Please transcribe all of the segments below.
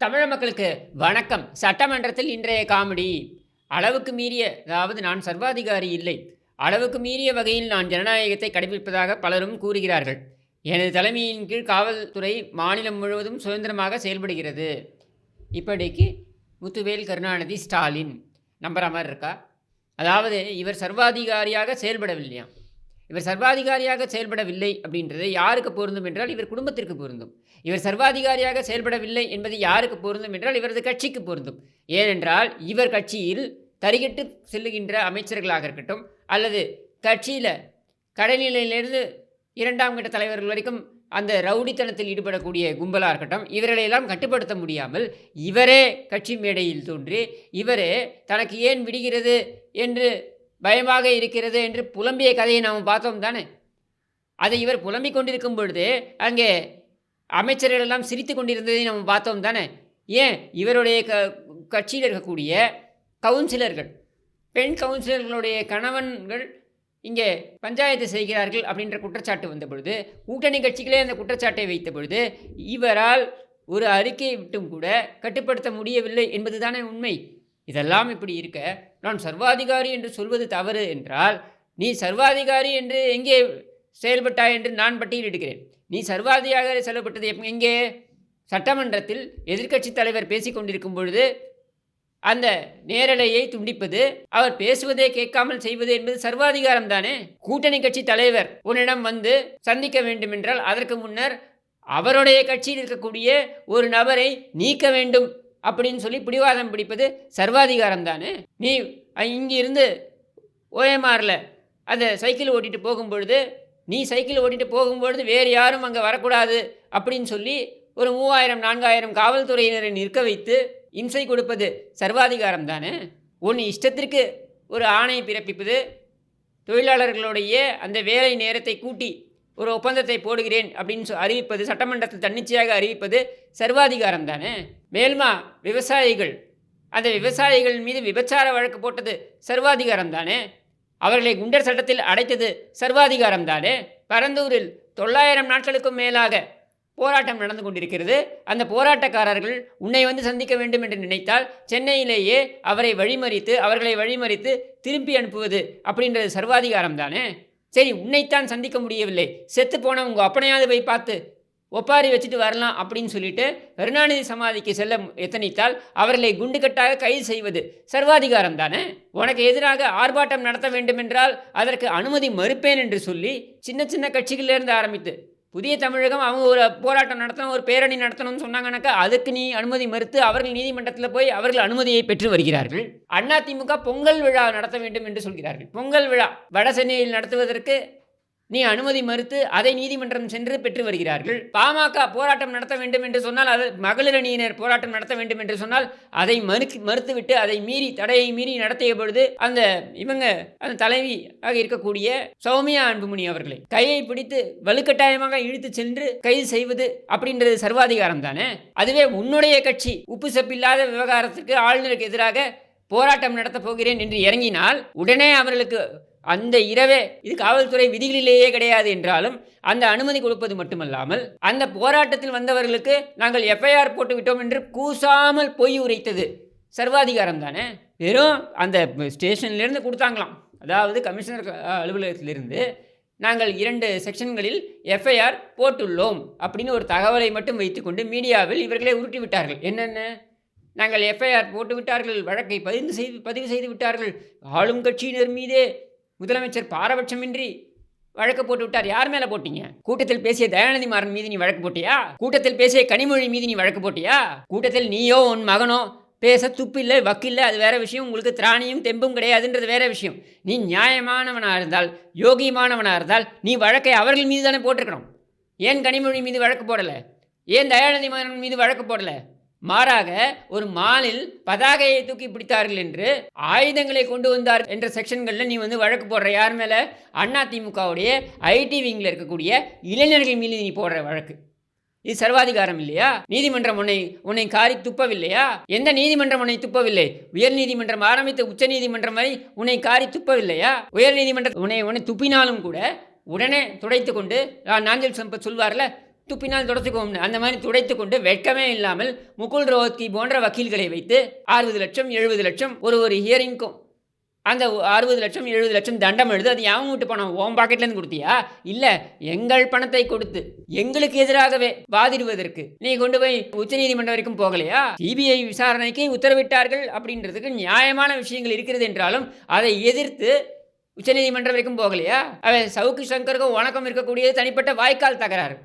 தமிழ் மக்களுக்கு வணக்கம். சட்டமன்றத்தில் இன்றைய காமெடி. அளவுக்கு மீறிய அதாவது நான் சர்வாதிகாரி இல்லை. அளவுக்கு மீறிய வகையில் நான் ஜனநாயகத்தை கடைபிடிப்பதாக பலரும் கூறுகிறார்கள். எனது தலைமையின் கீழ் காவல்துறை மாநிலம் முழுவதும் சுதந்திரமாக செயல்படுகிறது. இப்படிக்கு முத்துவேல் கருணாநிதி ஸ்டாலின். நம்புற மாதிரி இருக்கா? அதாவது இவர் சர்வாதிகாரியாக செயல்படவில்லையாம் இவர் சர்வாதிகாரியாக செயல்படவில்லை அப்படின்றது யாருக்கு பொருந்தும் என்றால் இவர் குடும்பத்திற்கு பொருந்தும். இவர் சர்வாதிகாரியாக செயல்படவில்லை என்பது யாருக்கு பொருந்தும் என்றால் இவரது கட்சிக்கு பொருந்தும். ஏனென்றால் இவர் கட்சியில் தரிகிட்டு செல்லுகின்ற அமைச்சர்களாக இருக்கட்டும் அல்லது கட்சியில் கடைநிலையிலிருந்து இரண்டாம் கட்ட தலைவர்கள் வரைக்கும் அந்த ரவுடித்தனத்தில் ஈடுபடக்கூடிய கும்பலாக இருக்கட்டும் இவர்களையெல்லாம் கட்டுப்படுத்த முடியாமல் இவரே கட்சி மேடையில் தோன்றி இவரே தனக்கு ஏன் விடுகிறது என்று பயமாக இருக்கிறது என்று புலம்பிய கதையை நாம் பார்த்தோம் தானே? அதை இவர் புலம்பிக் கொண்டிருக்கும் பொழுது அங்கே அமைச்சர்கள் எல்லாம் சிரித்து கொண்டிருந்ததை நாம் பார்த்தோம் தானே? ஏன்? இவருடைய க கட்சியில் இருக்கக்கூடிய கவுன்சிலர்கள் பெண் கவுன்சிலர்களுடைய கணவன்கள் இங்கே பஞ்சாயத்து செய்கிறார்கள் அப்படின்ற குற்றச்சாட்டு வந்த பொழுது கூட்டணி கட்சிகளே அந்த குற்றச்சாட்டை வைத்த பொழுது இவரால் ஒரு அறிக்கையை விட்டும் கூட கட்டுப்படுத்த முடியவில்லை என்பது தானே உண்மை? இதெல்லாம் இப்படி இருக்க நான் சர்வாதிகாரி என்று சொல்வது தவறு என்றால் நீ சர்வாதிகாரி என்று எங்கே செயல்பட்டாய் என்று நான் பட்டியலிடுகிறேன் நீ சர்வாதிகாரி செயல்பட்டது எங்கே? சட்டமன்றத்தில் எதிர்க்கட்சித் தலைவர் பேசிக்கொண்டிருக்கும் பொழுது அந்த நேரலையை துண்டிப்பது அவர் பேசுவதை கேட்காமல் செய்வது என்பது சர்வாதிகாரம் தானே? கூட்டணி கட்சி தலைவர் உன்னிடம் வந்து சந்திக்க வேண்டும் என்றால் அதற்கு முன்னர் அவருடைய கட்சியில் இருக்கக்கூடிய ஒரு நபரை நீக்க வேண்டும். அப்படின்னு சொல்லி பிடிவாதம் பிடிப்பது சர்வாதிகாரம் தானே நீ இங்கிருந்து ஓஎம்ஆரில் அந்த சைக்கிள் ஓட்டிட்டு போகும்பொழுது நீ சைக்கிள் ஓட்டிட்டு போகும்பொழுது வேறு யாரும் அங்கே வரக்கூடாது அப்படின்னு சொல்லி ஒரு மூவாயிரம் நான்காயிரம் காவல்துறையினரை நிற்க வைத்து இம்சை கொடுப்பது சர்வாதிகாரம் தானே உன் இஷ்டத்திற்கு ஒரு ஆணை பிறப்பிப்பது தொழிலாளர்களுடைய அந்த வேலை நேரத்தை கூட்டி ஒரு ஒப்பந்தத்தை போடுகிறேன் அப்படின்னு சொ- அறிவிப்பது சட்டமன்றத்தில் தன்னிச்சையாக அறிவிப்பது சர்வாதிகாரம் தானே? மேல்மா விவசாயிகள். அந்த விவசாயிகள் மீது விபச்சார வழக்கு போட்டது சர்வாதிகாரம் தானே? அவர்களை குண்டர் சட்டத்தில் அடைத்தது சர்வாதிகாரம் தானே? பரந்தூரில் தொள்ளாயிரம் நாட்களுக்கும் மேலாக போராட்டம் நடந்து கொண்டிருக்கிறது. அந்த போராட்டக்காரர்கள் உன்னை வந்து சந்திக்க வேண்டும் என்று நினைத்தால் சென்னையிலேயே அவரை வழிமறித்து அவர்களை வழிமறித்து திருப்பி அனுப்புவது அப்படின்றது சர்வாதிகாரம் தானே? சரி உன்னைத்தான் சந்திக்க முடியவில்லை. செத்து போன உங்கள் அப்பனையாவது போய் பார்த்து ஒப்பாரி வச்சுட்டு வரலாம் அப்படின்னு சொல்லிட்டு கருணாநிதி சமாதிக்கு செல்ல எத்தனித்தால் அவர்களை குண்டுகட்டாக கைது செய்வது சர்வாதிகாரம் தானே? உனக்கு எதிராக ஆர்ப்பாட்டம் நடத்த வேண்டுமென்றால் அதற்கு அனுமதி மறுப்பேன் என்று சொல்லி சின்ன சின்ன கட்சிகளிலிருந்து ஆரம்பித்து புதிய தமிழகம் அவங்க ஒரு போராட்டம் நடத்தணும் ஒரு பேரணி நடத்தணும்னு சொன்னாங்கன்னாக்கா அதுக்கு நீ அனுமதி மறுத்து அவர்கள் நீதிமன்றத்தில் போய் அவர்கள் அனுமதியை பெற்று வருகிறார்கள். அதிமுக பொங்கல் விழா நடத்த வேண்டும் என்று சொல்கிறார்கள். பொங்கல் விழா வட சென்னையில் நடத்துவதற்கு நீ அனுமதி மறுத்து அதை நீதிமன்றம் சென்று பெற்று வருகிறார்கள். பாமக போராட்டம் நடத்த வேண்டும் என்று சொன்னால் அது மகளிர் அணியினர் போராட்டம் நடத்த வேண்டும் என்று சொன்னால் அதை மறு மறுத்துவிட்டு அதை மீறி தடையை மீறி நடத்திய பொழுது அந்த இவங்க அந்த தலைவி ஆக இருக்கக்கூடிய சௌமியா அன்புமணி அவர்களை கையை பிடித்து வலுக்கட்டாயமாக இழுத்து சென்று கைது செய்வது அப்படின்றது சர்வாதிகாரம் தானே? அதுவே உன்னுடைய கட்சி உப்பு சப்பில்லாத விவகாரத்துக்கு ஆளுநருக்கு எதிராக போராட்டம் நடத்தப் போகிறேன் என்று இறங்கினால் உடனே அவர்களுக்கு அந்த இரவே இது காவல்துறை விதிகளிலேயே கிடையாது என்றாலும் அந்த அனுமதி கொடுப்பது மட்டுமல்லாமல் அந்த போராட்டத்தில் வந்தவர்களுக்கு நாங்கள் எஃப்ஐஆர் போட்டு விட்டோம் என்று கூசாமல் பொய் உரைத்தது. சர்வாதிகாரம் தானே? வெறும் அந்த ஸ்டேஷன்லேருந்து கொடுத்தாங்களாம். அதாவது கமிஷனர் அலுவலகத்திலிருந்து நாங்கள் இரண்டு செக்ஷன்களில் எஃப்ஐஆர் போட்டுள்ளோம் அப்படின்னு ஒரு தகவலை மட்டும் வைத்துக்கொண்டு மீடியாவில் இவர்களே உருட்டி விட்டார்கள். என்னென்ன? நாங்கள் எஃப்ஐஆர் போட்டு விட்டார்கள் வழக்கை பதிவு செய்து பதிவு செய்து விட்டார்கள். ஆளும் கட்சியினர் மீதே முதலமைச்சர் பாரபட்சமின்றி வழக்கு போட்டு விட்டார். யார் மேலே போட்டீங்க? கூட்டத்தில் பேசிய தயாநிதி மாறன் மீது நீ வழக்கு போட்டியா? கூட்டத்தில் பேசிய கனிமொழி மீது நீ வழக்கு போட்டியா? கூட்டத்தில் நீயோ உன் மகனோ பேச துப்பில்லை வக்கில்லை அது வேற விஷயம். உங்களுக்கு திராணியும் தெம்பும் கிடையாதுன்றது வேற விஷயம். நீ நியாயமானவனாக இருந்தால் யோகியமானவனாக இருந்தால் நீ வழக்கை அவர்கள் மீது தானே போட்டிருக்கணும். ஏன் கனிமொழி மீது வழக்கு போடலை? ஏன் தயாநிதி மாறன் மீது வழக்கு போடலை? மாறாக ஒரு மாலில் பதாகையை தூக்கி பிடித்தார்கள் என்று ஆயுதங்களை கொண்டு வந்தார் என்ற செக்ஷன்களில் நீ வந்து வழக்கு போடுற யார் மேலே? அண்ணா திமுகவுடைய ஐடி விங்கில் இருக்கக்கூடிய இளைஞர்கள் மீது நீ போடுற வழக்கு. இது சர்வாதிகாரம் இல்லையா? நீதிமன்றம் உன்னை உன்னை காரி துப்பவில்லையா? எந்த நீதிமன்றம் உன்னை துப்பவில்லை? உயர் நீதிமன்றம் ஆரம்பித்த உச்ச நீதிமன்றம் வரை உன்னை காரி துப்பவில்லையா? உயர் நீதிமன்றம் உன்னை உன்னை துப்பினாலும் கூட உடனே துடைத்து கொண்டு நாஞ்சல் சம்பத் சொல்வார்ல துப்பினால் துடைச்சுக்கோம்னு அந்த மாதிரி துடைத்து கொண்டு வெட்கமே இல்லாமல் முகுல் ரோஹத்கி போன்ற வக்கீல்களை வைத்து அறுபது லட்சம் எழுபது லட்சம் ஒரு ஒரு ஹியரிங்க்கும் அந்த அறுபது லட்சம் எழுபது லட்சம் தண்டம் எழுது அது யாவும் வீட்டு பணம் ஓம் பாக்கெட்லேருந்து கொடுத்தியா? இல்லை எங்கள் பணத்தை கொடுத்து எங்களுக்கு எதிராகவே வாதிடுவதற்கு நீ கொண்டு போய் உச்சநீதிமன்றம் வரைக்கும் போகலையா? சிபிஐ விசாரணைக்கு உத்தரவிட்டார்கள் அப்படின்றதுக்கு நியாயமான விஷயங்கள் இருக்கிறது என்றாலும் அதை எதிர்த்து உச்சநீதிமன்றம் வரைக்கும் போகலையா? அவன் சவுக்கு சங்கருக்கும் வணக்கம் இருக்கக்கூடியது தனிப்பட்ட வாய்க்கால் தகராறு.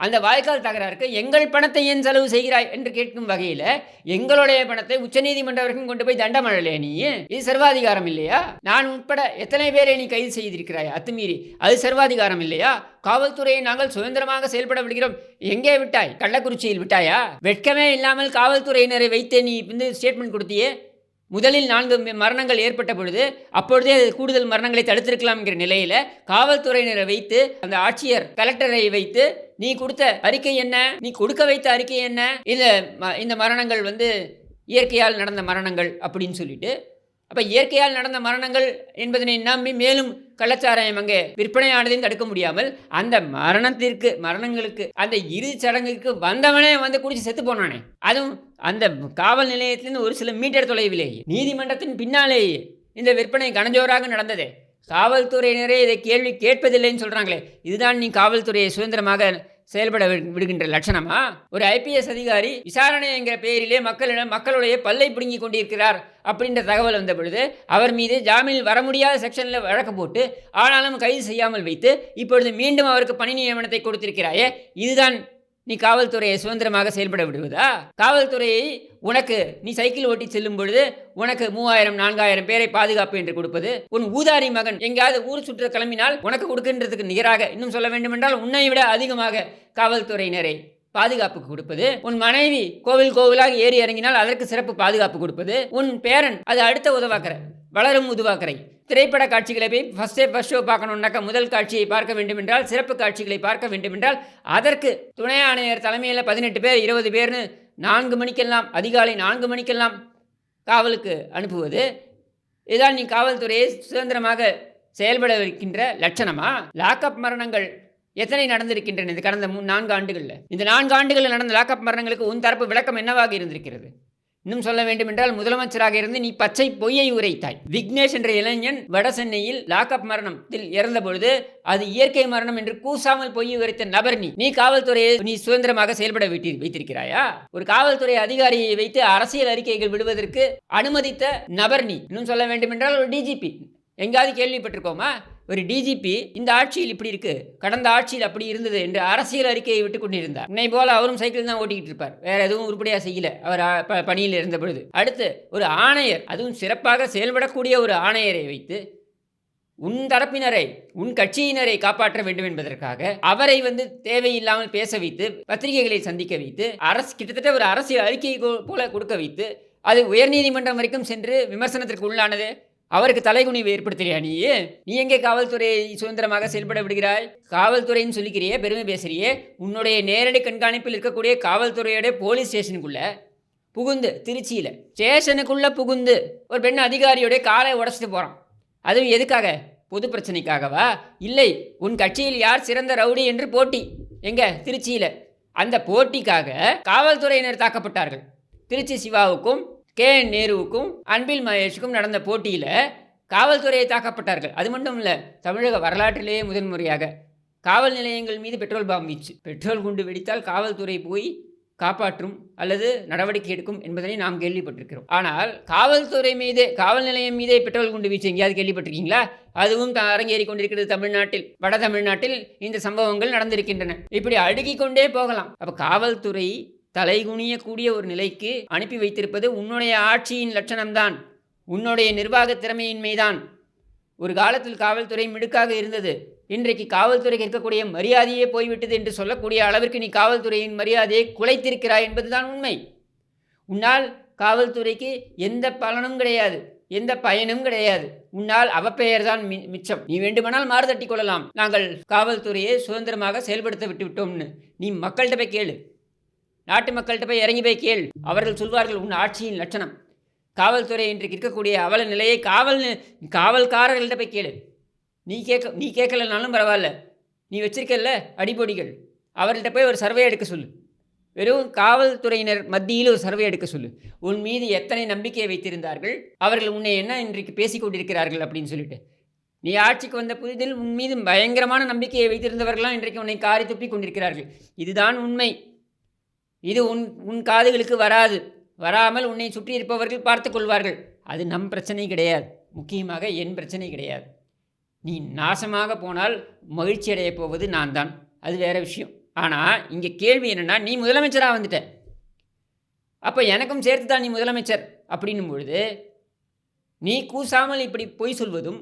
அந்த வாய்க்கால் தகராறுக்கு எங்கள் பணத்தை ஏன் செலவு செய்கிறாய் என்று கேட்கும் வகையில் எங்களுடைய பணத்தை உச்சநீதிமன்றம் வரைக்கும் கொண்டு போய் தண்டம் அழலையா நீ? இது சர்வாதிகாரம் இல்லையா? நான் உட்பட எத்தனை பேரை நீ கைது செய்திருக்கிறாய் அத்துமீறி? அது சர்வாதிகாரம் இல்லையா? காவல்துறையை நாங்கள் சுதந்திரமாக செயல்பட விடுகிறோம் எங்கே விட்டாய்? கள்ளக்குறிச்சியில் விட்டாயா? வெட்கமே இல்லாமல் காவல்துறையினரை வைத்தே நீ வந்து ஸ்டேட்மெண்ட் கொடுத்தியே? முதலில் நான்கு மரணங்கள் ஏற்பட்ட பொழுது அப்பொழுதே கூடுதல் மரணங்களை தடுத்திருக்கலாம் என்கிற நிலையில் காவல்துறையினரை வைத்து அந்த ஆட்சியர் கலெக்டரை வைத்து நீ கொடுத்த அறிக்கை என்ன? நீ கொடுக்க வைத்த அறிக்கை என்ன? இந்த ம- இந்த மரணங்கள் வந்து இயற்கையால் நடந்த மரணங்கள் அப்படின்னு சொல்லிட்டு அப்போ இயற்கையால் நடந்த மரணங்கள் என்பதனை நம்பி மேலும் கள்ளச்சாராயம் அங்கே விற்பனையானதையும் தடுக்க முடியாமல் அந்த மரணத்திற்கு மரணங்களுக்கு அந்த இறுதி சடங்குக்கு வந்தவனே வந்து குடிச்சு செத்து போனானே. அதுவும் அந்த காவல் நிலையத்திலிருந்து ஒரு சில மீட்டர் தொலைவிலேயே நீதிமன்றத்தின் பின்னாலேயே இந்த விற்பனை கனஜோராக நடந்ததே. காவல்துறையினரே இதை கேள்வி கேட்பதில்லைன்னு சொல்கிறாங்களே இதுதான் நீ காவல்துறையை சுதந்திரமாக செயல்பட விடுகின்ற லட்சணமா? ஒரு ஐபிஎஸ் அதிகாரி விசாரணை என்கிற பெயரிலே மக்களிடம் மக்களுடைய பல்லை பிடுங்கி கொண்டிருக்கிறார் அப்படின்ற தகவல் வந்த பொழுது அவர் மீது ஜாமீனில் வர முடியாத செக்ஷனில் வழக்கு போட்டு ஆனாலும் கைது செய்யாமல் வைத்து இப்பொழுது மீண்டும் அவருக்கு பணி நியமனத்தை கொடுத்திருக்கிறாயே. இதுதான் நீ காவல்துறையை சுதந்திரமாக செயல்பட விடுவதா? காவல்துறையை உனக்கு நீ சைக்கிள் ஓட்டி செல்லும் பொழுது உனக்கு மூவாயிரம் நான்காயிரம் பேரை பாதுகாப்பு என்று கொடுப்பது உன் ஊதாரி மகன் எங்கேயாவது ஊர் சுற்ற கிளம்பினால் உனக்கு கொடுக்கின்றதுக்கு நிகராக இன்னும் சொல்ல வேண்டுமென்றால் உன்னை விட அதிகமாக காவல்துறையினரை பாதுகாப்பு கொடுப்பது உன் மனைவி கோவில் கோவிலாக ஏறி இறங்கினால் அதற்கு சிறப்பு பாதுகாப்பு கொடுப்பது உன் பேரன் அது அடுத்த உதவாக்கிற. வளரும் உதுவாக்கரை திரைப்பட காட்சிகளை போய் ஃபஸ்ட்டே ஃபஸ்ட் ஷோ பார்க்கணுன்னாக்கா முதல் காட்சியை பார்க்க வேண்டுமென்றால் சிறப்பு காட்சிகளை பார்க்க வேண்டுமென்றால் அதற்கு துணை ஆணையர் தலைமையில் பதினெட்டு பேர் இருபது பேர்னு நான்கு மணிக்கெல்லாம் அதிகாலை நான்கு மணிக்கெல்லாம் காவலுக்கு அனுப்புவது இதான் நீ காவல்துறையை சுதந்திரமாக செயல்பட வைக்கின்ற லட்சணமா? லாக்அப் மரணங்கள் எத்தனை நடந்திருக்கின்றன இது கடந்த மூ நான்கு ஆண்டுகளில்? இந்த நான்கு ஆண்டுகளில் நடந்த லாக்அப் மரணங்களுக்கு உன் தரப்பு விளக்கம் என்னவாக இருந்திருக்கிறது? இன்னும் சொல்ல வேண்டுமென்றால் முதலமைச்சராக இருந்து நீ பச்சை பொய்யை உரைத்தாய். விக்னேஷ் என்ற இளைஞன் வட சென்னையில் லாக்அப் மரணத்தில் இறந்த பொழுது அது இயற்கை மரணம் என்று கூசாமல் பொய் உரைத்த நபர் நீ. நீ காவல்துறையை நீ சுதந்திரமாக செயல்பட விட்டு வைத்திருக்கிறாயா? ஒரு காவல்துறை அதிகாரியை வைத்து அரசியல் அறிக்கைகள் விடுவதற்கு அனுமதித்த நபர் நீ. இன்னும் சொல்ல வேண்டுமென்றால் ஒரு டிஜிபி எங்காவது கேள்விப்பட்டிருக்கோமா? ஒரு டிஜிபி இந்த ஆட்சியில் இப்படி இருக்கு கடந்த ஆட்சியில் அப்படி இருந்தது என்று அரசியல் அறிக்கையை விட்டு கொண்டிருந்தார். உன்னை போல அவரும் சைக்கிள் தான் ஓட்டிக்கிட்டு இருப்பார். வேற எதுவும் உருப்படியாக செய்யல. அவர் பணியில் இருந்த பொழுது. அடுத்து ஒரு ஆணையர் அதுவும் சிறப்பாக செயல்படக்கூடிய ஒரு ஆணையரை வைத்து உன் தரப்பினரை உன் கட்சியினரை காப்பாற்ற வேண்டும் என்பதற்காக அவரை வந்து தேவையில்லாமல் பேச வைத்து பத்திரிகைகளை சந்திக்க வைத்து அரசு கிட்டத்தட்ட ஒரு அரசியல் அறிக்கையை போல கொடுக்க வைத்து அது உயர்நீதிமன்றம் வரைக்கும் சென்று விமர்சனத்திற்கு உள்ளானது. அவருக்கு தலைகுனிவு ஏற்படுத்துறியா நீ? நீ எங்கே காவல்துறையை சுதந்திரமாக செயல்பட விடுகிறாய்? காவல்துறைன்னு சொல்லிக்கிறியே பெருமை பேசுறியே. உன்னுடைய நேரடி கண்காணிப்பில் இருக்கக்கூடிய காவல்துறையோட போலீஸ் ஸ்டேஷனுக்குள்ள புகுந்து திருச்சியில் ஸ்டேஷனுக்குள்ள புகுந்து ஒரு பெண் அதிகாரியோடைய காலை உடச்சிட்டு போகிறான் அதுவும் எதுக்காக? பொது பிரச்சனைக்காகவா? இல்லை உன் கட்சியில் யார் சிறந்த ரவுடி என்று போட்டி. எங்க? திருச்சியில். அந்த போட்டிக்காக காவல்துறையினர் தாக்கப்பட்டார்கள். திருச்சி சிவாவுக்கும் கே. என் நேருவுக்கும் அன்பில் மகேஷுக்கும் நடந்த போட்டியில் காவல்துறையை தாக்கப்பட்டார்கள். அது மட்டும் இல்லை தமிழக வரலாற்றிலேயே முதன்முறையாக. காவல் நிலையங்கள் மீது பெட்ரோல் பாம் வீச்சு. பெட்ரோல் குண்டு வெடித்தால் காவல்துறை போய் காப்பாற்றும் அல்லது நடவடிக்கை எடுக்கும் என்பதனை நாம் கேள்விப்பட்டிருக்கிறோம். ஆனால் காவல்துறை மீதே காவல் நிலையம் மீதே பெட்ரோல் குண்டு வீச்சு எங்கேயாவது கேள்விப்பட்டிருக்கீங்களா? அதுவும் த- அரங்கேறி கொண்டிருக்கிறது தமிழ்நாட்டில் வட தமிழ்நாட்டில் இந்த சம்பவங்கள் நடந்திருக்கின்றன. இப்படி அடுக்கிக் கொண்டே போகலாம். அப்போ காவல்துறை தலைகுனியக்கூடிய ஒரு நிலைக்கு அனுப்பி வைத்திருப்பது உன்னுடைய ஆட்சியின் லட்சணம்தான். உன்னுடைய நிர்வாக திறமையின்மைதான். ஒரு காலத்தில் காவல்துறை மிடுக்காக இருந்தது. இன்றைக்கு காவல்துறைக்கு இருக்கக்கூடிய மரியாதையே போய்விட்டது என்று சொல்லக்கூடிய அளவிற்கு நீ காவல்துறையின் மரியாதையை குலைத்திருக்கிறாய் என்பதுதான் உண்மை. உன்னால் காவல்துறைக்கு எந்த பலனும் கிடையாது. எந்த பயனும் கிடையாது. உன்னால் அவப்பெயர் தான் மி மிச்சம். நீ வேண்டுமானால் மாறுதட்டி கொள்ளலாம். நாங்கள் காவல்துறையை சுதந்திரமாக செயல்படுத்த விட்டு விட்டோம்னு. நீ மக்கள்கிட்ட போய் கேளு. நாட்டு மக்கள்கிட்ட போய் இறங்கி போய் கேள். அவர்கள் சொல்வார்கள் உன் ஆட்சியின் லட்சணம். காவல்துறை இன்றைக்கு இருக்கக்கூடிய அவல நிலையை காவல் காவல்காரர்கள்ட்ட போய் கேளு. நீ கேட்க நீ கேட்கலனாலும் பரவாயில்ல. நீ வச்சிருக்கல அடிப்பொடிகள் அவர்கள்ட்ட போய் ஒரு சர்வே எடுக்க சொல்லு. வெறும் காவல்துறையினர் மத்தியில் ஒரு சர்வே எடுக்க சொல்லு. உன் மீது எத்தனை நம்பிக்கையை வைத்திருந்தார்கள்? அவர்கள் உன்னை என்ன இன்றைக்கு பேசிக் கொண்டிருக்கிறார்கள் அப்படின்னு சொல்லிட்டு. நீ ஆட்சிக்கு வந்த புதிதில் உன் மீது பயங்கரமான நம்பிக்கையை வைத்திருந்தவர்களாம் இன்றைக்கு உன்னை காரி துப்பி கொண்டிருக்கிறார்கள். இதுதான் உண்மை. இது உன் உன் காதுகளுக்கு வராது. வராமல் உன்னை சுற்றி இருப்பவர்கள் பார்த்து கொள்வார்கள். அது நம் பிரச்சனை கிடையாது. முக்கியமாக என் பிரச்சனை கிடையாது. நீ நாசமாக போனால் மகிழ்ச்சி அடையப் போவது நான் தான் அது வேறு விஷயம். ஆனால் இங்கே கேள்வி என்னென்னா நீ முதலமைச்சராக வந்துட்ட. அப்போ எனக்கும் சேர்த்து தான் நீ முதலமைச்சர். அப்படின்னும் பொழுது நீ கூசாமல் இப்படி பொய் சொல்வதும்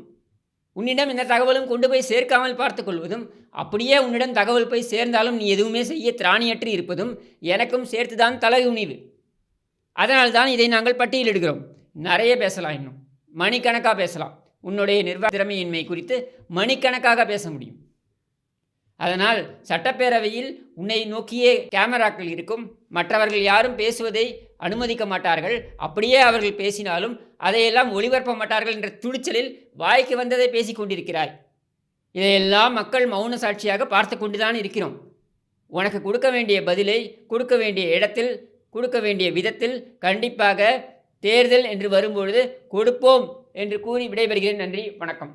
உன்னிடம் இந்த தகவலும் கொண்டு போய் சேர்க்காமல் பார்த்து கொள்வதும் அப்படியே உன்னிடம் தகவல் போய் சேர்ந்தாலும் நீ எதுவுமே செய்ய திராணியற்று இருப்பதும் எனக்கும் சேர்த்து தான் தலைகுனிவு அதனால்தான் இதை நாங்கள் பட்டியலிடுகிறோம் நிறைய பேசலாம் இன்னும். மணிக்கணக்காக பேசலாம். உன்னுடைய நிர்வாக திறமையின்மை குறித்து மணிக்கணக்காக பேச முடியும். அதனால் சட்டப்பேரவையில் உன்னை நோக்கியே கேமராக்கள் இருக்கும். மற்றவர்கள் யாரும் பேசுவதை அனுமதிக்க மாட்டார்கள். அப்படியே அவர்கள் பேசினாலும் அதையெல்லாம் ஒளிபரப்ப மாட்டார்கள் என்ற துணிச்சலில் வாய்க்கு வந்ததை பேசிக் கொண்டிருக்கிறாய். இதையெல்லாம் மக்கள் மௌன சாட்சியாக பார்த்து கொண்டுதான் இருக்கிறோம். உனக்கு கொடுக்க வேண்டிய பதிலை கொடுக்க வேண்டிய இடத்தில் கொடுக்க வேண்டிய விதத்தில் கண்டிப்பாக தேர்தல் என்று வரும்பொழுது கொடுப்போம் என்று கூறி விடைபெறுகிறேன். நன்றி வணக்கம்.